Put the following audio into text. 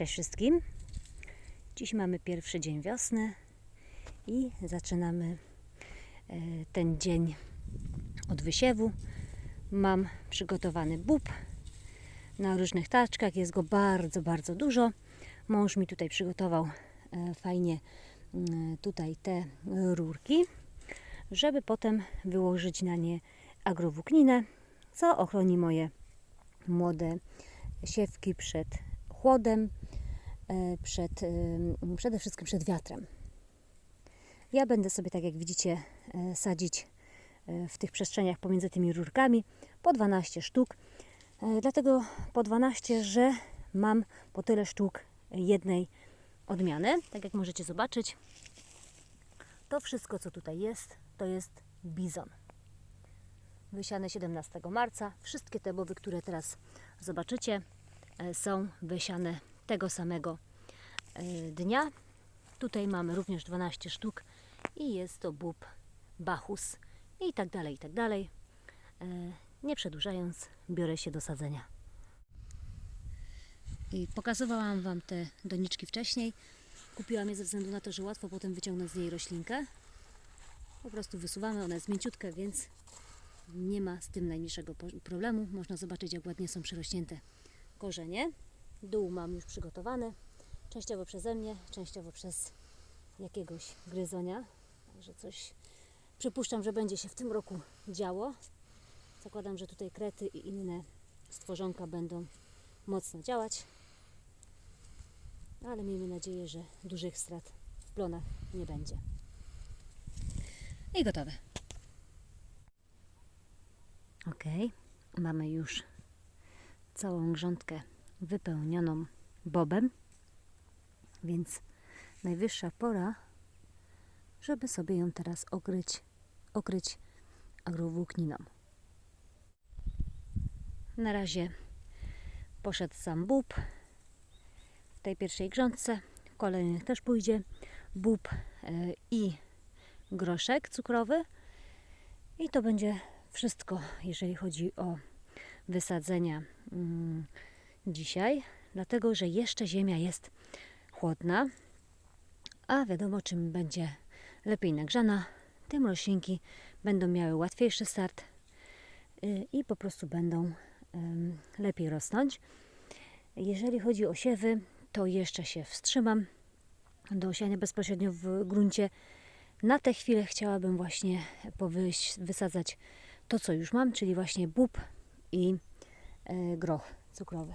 Cześć wszystkim. Dziś mamy pierwszy dzień wiosny i zaczynamy e, ten dzień od wysiewu. Mam przygotowany bób na różnych taczkach. Jest go bardzo, bardzo dużo. Mąż mi tutaj przygotował e, fajnie mm, tutaj te rurki, żeby potem wyłożyć na nie agrowłókninę, co ochroni moje młode siewki przed chłodem, przed, em, przede wszystkim przed wiatrem. Ja będę sobie, tak jak widzicie, e, sadzić e, w tych przestrzeniach pomiędzy tymi rurkami po 12 sztuk. E, Dlatego po 12, że mam po tyle sztuk jednej odmiany. Tak jak możecie zobaczyć, to wszystko, co tutaj jest, to jest bizon. Wysiane 17 marca. Wszystkie te boby, które teraz zobaczycie, e, są wysiane tego samego e, dnia. Tutaj mamy również 12 sztuk i jest to bób Bachus i tak dalej, i tak dalej. E, Nie przedłużając, biorę się do sadzenia. I pokazywałam Wam te doniczki wcześniej. Kupiłam je ze względu na to, że łatwo potem wyciągnąć z niej roślinkę. Po prostu wysuwamy, ona jest mięciutka, więc nie ma z tym najmniejszego problemu. Można zobaczyć, jak ładnie są przyrośnięte korzenie. Dół mam już przygotowany, częściowo przeze mnie, częściowo przez jakiegoś gryzonia. Także coś przypuszczam, że będzie się w tym roku działo. Zakładam, że tutaj krety i inne stworzonka będą mocno działać. Ale miejmy nadzieję, że dużych strat w plonach nie będzie. I gotowe. Ok, mamy już całą grządkę wypełnioną bobem, więc najwyższa pora, żeby sobie ją teraz okryć, okryć agrowłókniną. Na razie poszedł sam bób. W tej pierwszej grządce, w kolejnych też pójdzie bób e, i groszek cukrowy. I to będzie wszystko, jeżeli chodzi o wysadzenia mm, dzisiaj, dlatego że jeszcze ziemia jest chłodna, a wiadomo, czym będzie lepiej nagrzana, tym roślinki będą miały łatwiejszy start y, i po prostu będą lepiej rosnąć. Jeżeli chodzi o siewy, to jeszcze się wstrzymam do osiania bezpośrednio w gruncie. Na tę chwilę chciałabym właśnie powyjść, wysadzać to, co już mam, czyli właśnie bób i e, groch cukrowy.